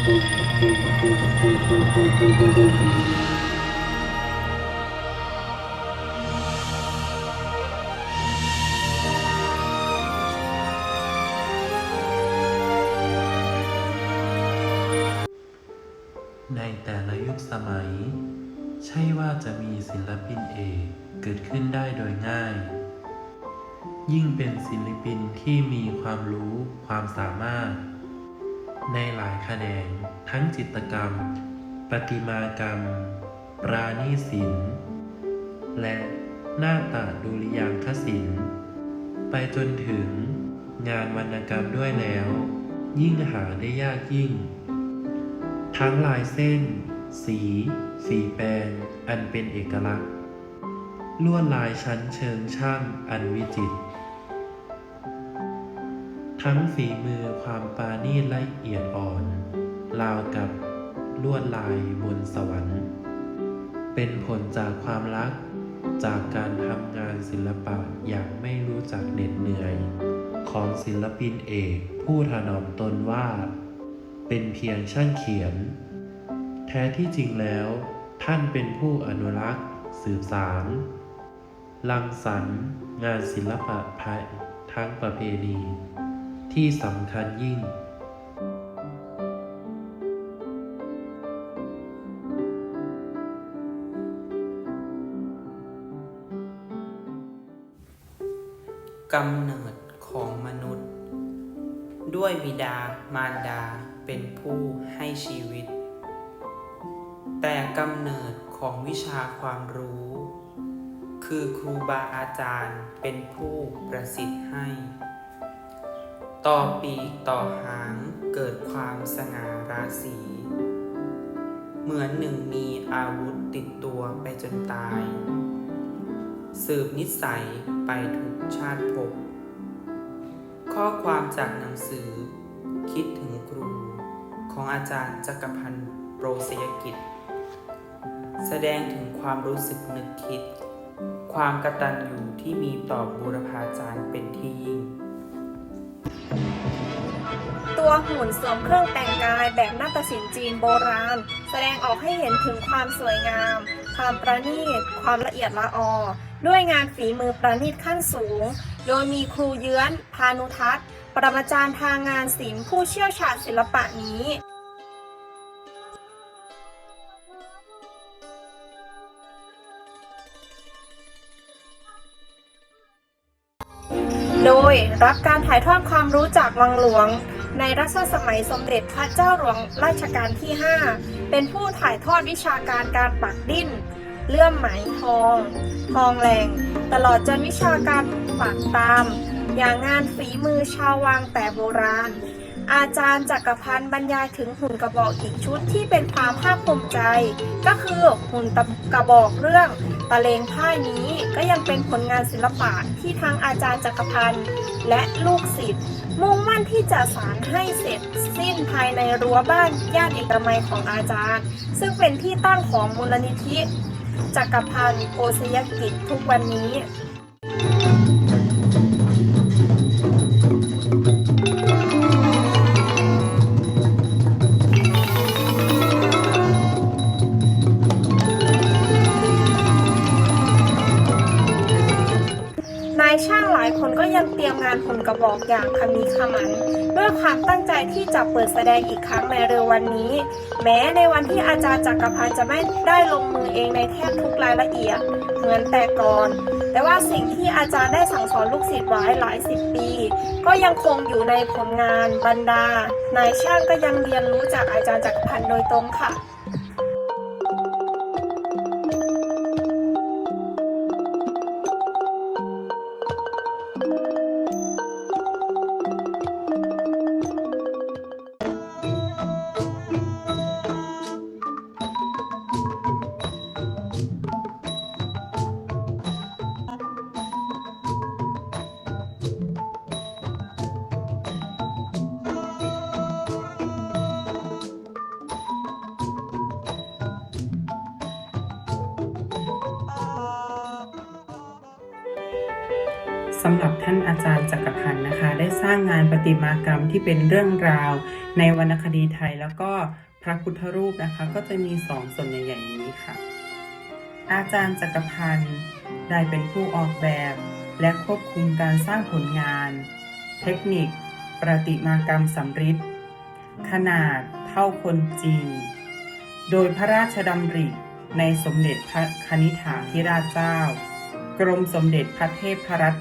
ในแต่ละยุคสมัย ใช่ว่าจะมีศิลปินเอกเกิดขึ้นได้โดยง่าย ยิ่งเป็นศิลปินที่มีความรู้ความสามารถ ในหลายแขนงทั้งจิตรกรรม ประติมากรรม ปราณีศิลป์และหน้าตาดุริยางคศิลป์ไปจนถึงงานวรรณกรรมด้วยแล้ว ยิ่งหาได้ยากยิ่ง ทั้งลายเส้น สีสีแปรงอันเป็นเอกลักษณ์ ลวดลายชั้นเชิงช่างอันวิจิตร ทั้งฝีมือความปราณีตละเอียดอ่อน ราวกับลวดลายบนสวรรค์ เป็นผลจากความรัก จากการทำงานศิลปะอย่างไม่รู้จักเหน็ดเหนื่อย ของศิลปินเอกผู้ถนอมตนว่า เป็นเพียงช่างเขียน แท้ที่จริงแล้ว ท่านเป็นผู้อนุรักษ์ สืบสารรังสรรค์งานศิลปะไทยทั้งประเพณี ที่สำคัญยิ่ง กำเนิดของมนุษย์ ด้วยบิดามารดาเป็นผู้ให้ชีวิต แต่กำเนิดของวิชาความรู้ คือครูบาอาจารย์เป็นผู้ประสิทธิ์ให้ ต่อปีกต่อหางเกิดความสง่าราศี เหมือนหนึ่งมีอาวุธติดตัวไปจนตาย สืบนิสัยไปทุกชาติภพข้อความจากหนังสือ คิดถึงครู ของอาจารย์จักรพันธ์โปรเสยกิจ แสดงถึงความรู้สึกนึกคิด ความกระตัญญูที่มีต่อบูรพาจารย์เป็นที่ ตัวหุ่นสวมเครื่องแต่งกายแบบนาฏศิลป์จีนโบราณ แสดงออกให้เห็นถึงความสวยงาม ความประณีต ความละเอียดละออ ด้วยงานฝีมือประณีตขั้นสูง โดยมีครูเยื้อน พานุทัศน์ ปรมาจารย์ทางงานศิลป์ผู้เชี่ยวชาญศิลปะนี้โดยรับการถ่ายทอดความรู้จากวังหลวง ในรัชสมัยสมเด็จพระเจ้าหลวงรัชกาลที่ 5 เป็นผู้ถ่ายทอดวิชาการการปักดิ้น เลื่อมไหมทอง ทองแหลงตลอดจนวิชาการปักตาม อย่างงานฝีมือชาววังแต่โบราณ อาจารย์จักรพันธ์บรรยายถึงหุ่นกระบอกอีกชุดที่เป็นความภาคภูมิใจ ก็คือหุ่นกระบอกเรื่องตะเลงพ่านี้ก็ยังเป็นผลงานศิลปะที่ทั้งอาจารย์จักรพันธ์และลูกศิษย์มุ่ง มั่นที่จะสารให้เสร็จสิ้นภายในรั้วบ้านย่านเอกมัยของอาจารย์ ซึ่งเป็นที่ตั้งของมูลนิธิจักรพันธ์โอซยกิจทุกวันนี้ ยังเตรียมงานหุ่นกระบอกอย่างขมีขมันด้วยความตั้งใจที่จะเปิดแสดงอีกครั้งในเร็ววันนี้ แม้ในวันที่อาจารย์จักรพันธ์จะไม่ได้ลงมือเองในแทบทุกรายละเอียด เหมือนแต่ก่อน แต่ว่าสิ่งที่อาจารย์ได้สั่งสอนลูกศิษย์ไว้หลายสิบปี ก็ยังคงอยู่ในผลงานบรรดา นายช่างก็ยังเรียนรู้จากอาจารย์จักรพันธ์โดยตรงค่ะ สำหรับท่านอาจารย์จักรพันธ์นะคะ ได้สร้างงานประติมากรรมที่เป็นเรื่องราว ในวรรณคดีไทยแล้วก็พระพุทธรูปนะคะ ก็จะมีสองส่วนใหญ่ๆอย่างนี้ค่ะ อาจารย์จักรพันธ์ได้เป็นผู้ออกแบบ และควบคุมการสร้างผลงาน เทคนิค ประติมากรรมสำริดขนาดเท่าคนจริง โดยพระราชดำริในสมเด็จพระคณิษฐาธิราชเจ้า กรมสมเด็จพระเทพรัตน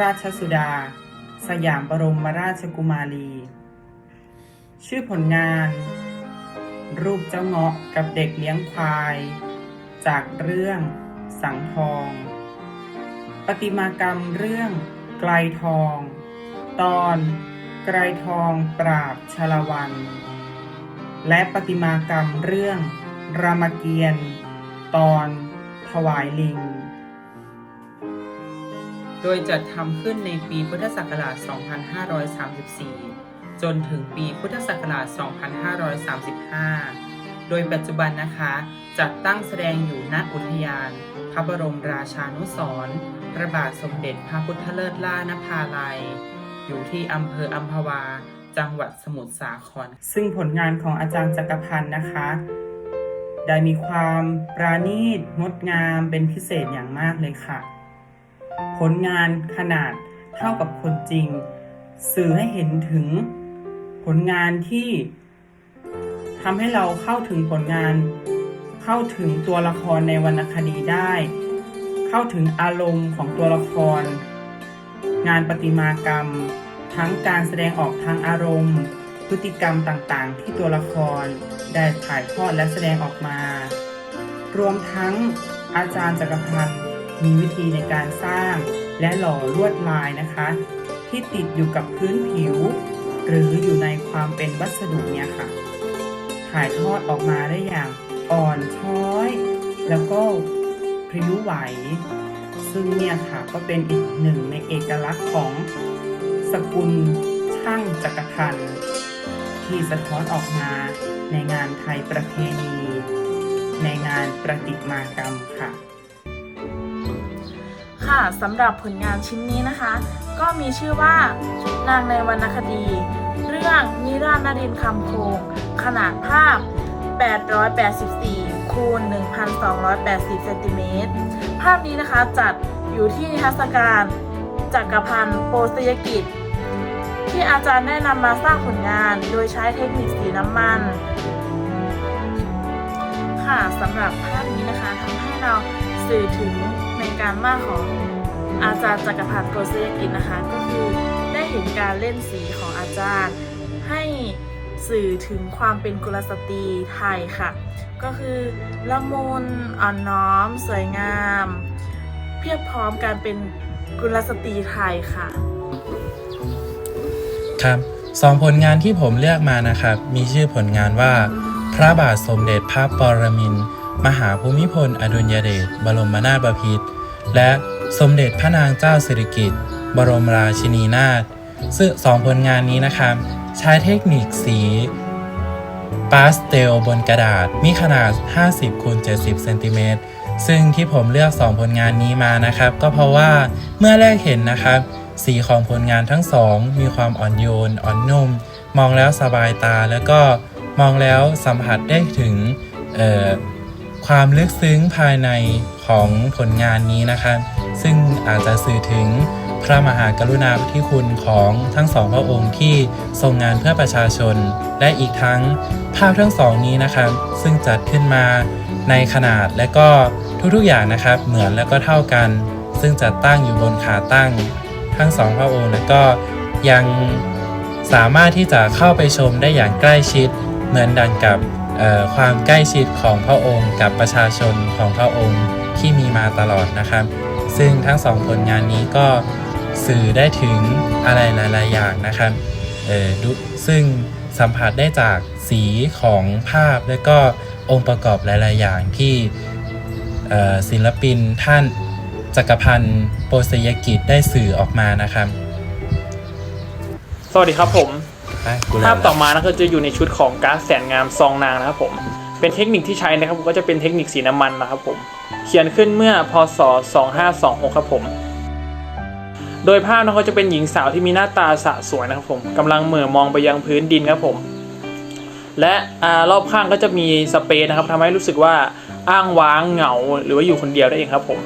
ราชสุดา สยามบรมราชกุมารี ชื่อผลงาน รูปเจ้าเงาะกับเด็กเลี้ยงควาย จากเรื่องสังทองประติมากรรมเรื่องไกลทอง ตอนไกลทองปราบชลวัน และประติมากรรมเรื่องรามเกียรติ์ตอนถวายลิง โดยจัดทำขึ้นในปีพุทธศักราช 2534 จนถึงปีพุทธศักราช 2535 โดยปัจจุบันนะคะ จัดตั้งแสดงอยู่ณอุทยาน พระบรมราชานุสรพระบาทสมเด็จพระพุทธเลิศล่านภาลัย อยู่ที่อำเภออัมพวา จังหวัดสมุทรสาคร ซึ่งผลงานของอาจารย์จักรพันธ์นะคะ ได้มีความปราณีตงดงามเป็นพิเศษอย่างมากเลยค่ะ ผลงานขนาดเท่ากับคนจริง สื่อให้เห็นถึงผลงานที่ทำให้เราเข้าถึงผลงาน เข้าถึงตัวละครในวรรณคดีได้ เข้าถึงอารมณ์ของตัวละคร งานประติมากรรม ทั้งการแสดงออกทางอารมณ์ พฤติกรรมต่างๆ ที่ตัวละครได้ถ่ายทอดและแสดงออกมา รวมทั้งอาจารย์จักรพันธ์ มีวิธีในการสร้างและหล่อลวดลายนะคะ ที่ติดอยู่กับพื้นผิว หรืออยู่ในความเป็นวัสดุเนี่ยค่ะ ถ่ายทอดออกมาได้อย่างอ่อนช้อย แล้วก็พริ้วไหว ซึ่งเนี่ยค่ะก็เป็นอีกหนึ่งในเอกลักษณ์ของสกุลช่างจักรพันที่สะท้อนออกมาในงานไทยประเพณี ในงานประติมากรรมค่ะ ค่ะสำหรับผลงานชิ้นนี้นะคะ ก็มีชื่อว่านางในวรรณคดี เรื่องนิราศนรินคำโคง ขนาดภาพ 884 คูณ 1,280 เซนติเมตร ภาพนี้นะคะจัดอยู่ที่นิทรรศการจักรพันธ์โปสยกิจ ที่อาจารย์ได้นำมาสร้างผลงานโดยใช้เทคนิคสีน้ำมัน ค่ะสำหรับภาพนี้นะคะทำให้เราสื่อถึง ในการมากของอาจารย์จักรพันธ์โกเซยกิจนะคะ ก็คือได้เห็นการเล่นสีของอาจารย์ ให้สื่อถึงความเป็นกุลสตรีไทยค่ะ ก็คือละมุนอ่อนน้อม สวยงาม เพียบพร้อมการเป็นกุลสตรีไทยค่ะ ครับสองผลงานที่ผมเลือกมานะครับ มีชื่อผลงานว่า พระบาทสมเด็จพระปรมินทร์ มหาภูมิพล อดุลยเดชบรมนาถบพิตรและสมเด็จพระนางเจ้าสิริกิติ์บรมราชินีนาถซึ่งสองผลงานนี้นะครับ ใช้เทคนิคสีปาสเทลบนกระดาษมีขนาด 50คูณ70เซนติเมตรซึ่งที่ผมเลือก 2 ผลงานนี้มานะครับ ก็เพราะว่าเมื่อแรกเห็นนะครับ สีของผลงานทั้งสองมีความอ่อนโยน อ่อนนุ่ม มองแล้วสบายตาแล้วก็มองแล้วสัมผัสได้ถึง ความลึกซึ้งภายในของผลงานนี้นะครับซึ่งอาจจะสื่อถึงพระมหากรุณาธิคุณของทั้งสองพระองค์ที่ทรงงานเพื่อประชาชน และอีกทั้งภาพทั้งสองนี้นะครับซึ่งจัดขึ้นมาในขนาดและก็ทุกๆอย่างนะครับเหมือนและก็เท่ากัน ซึ่งจัดตั้งอยู่บนขาตั้ง ทั้งสองพระองค์และก็ยังสามารถที่จะเข้าไปชมได้อย่างใกล้ชิด เหมือนดังกับ ความใกล้ชิดของพระองค์กับประชาชนของพระองค์ที่มีมาตลอดนะครับ ซึ่งทั้งสองผลงานนี้ก็สื่อได้ถึงอะไรหลาย ๆ อย่างนะครับซึ่งสัมผัสได้จากสีของภาพและก็องค์ประกอบหลาย ๆ อย่างที่ศิลปินท่านจักรพันธ์โปสยกิจได้สื่อออกมานะครับ สวัสดีครับผม ภาพต่อมานะคือจะอยู่ในชุดของการดแสนงามซองนางนะครับผมเป็นเทคนิคที่ใช้นะครับก็จะเป็นเทคนิคสีน้ำมันนะครับผมเขียนขึ้นเมื่อพศ 2526 ครับผม โดยภาพนะเขาจะเป็นหญิงสาวที่มีหน้าตาสะสวยนะครับผมกำลังเหม่อมองไปยังพื้นดินครับผม และอรอบข้างก็จะมีสเปซนะครับทำให้รู้สึกว่าอ้างว้างเหงา หรือว่าอยู่คนเดียวได้เองครับผม